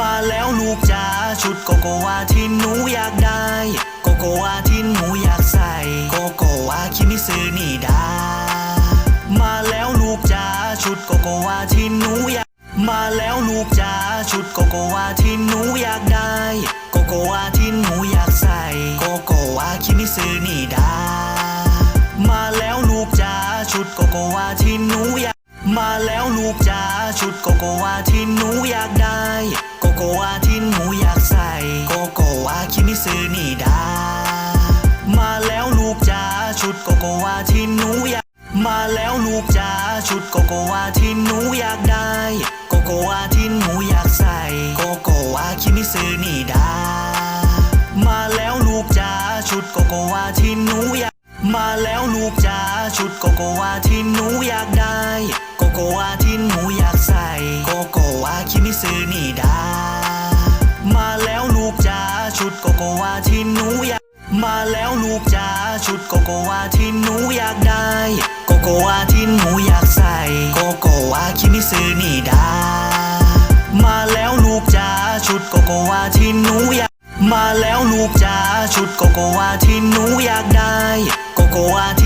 มาแล้วลูกจ๋าชุดโกโกวาที่หนูอยากได้ โกโกวาที่หนูอยากใส่ โกโกวาคิมิซึนี่ดามาแล้วลูกจ๋าชุดโกโกวาที่หนูอยากมาแล้วลูกจ๋าชุดโกโกวาที่หนูอยากได้ โกโกวาที่หนูอยากใส่ โกโกวาคิมิซึนี่ดามาแล้วลูกจ๋าชุดโกโกวาที่หนูอยาก มาแล้วลูกจ๋าชุดโกโกวาที่หนูอยากได้ โกโกวาที่หนูอยากใส่ โกโกวาคิมิซึนี่ดา มาแล้วลูกจ๋าชุดโกโกวาที่หนูอยาก มาแล้วลูกจ๋าชุดโกโกวาที่หนูอยากได้ โกโกวาที่หนูอยากใส่ โกโกวาคิมิซึนี่ดา มาแล้วลูกจ๋าชุดโกโกวาที่หนูอยากมาแล้วลูกจ๋าชุดโกโกวาที่หนูอยากได้ โกโกวาที่หนูอยากใส่ โกโกวาคิมิซึนี่ ชุดโกโกวาที่หนูอยากมาแล้วลูกจ๋าชุดโกโกวาที่หนูอยากได้โกโกวาที่หนูอยากใส่โกโกวาคิมิซึนี่ดามาแล้วลูกจ๋าชุดโกโกวาที่หนูอยากมาแล้วลูกจ๋าชุดโกโกวาที่หนูอยากได้โกโกวาที่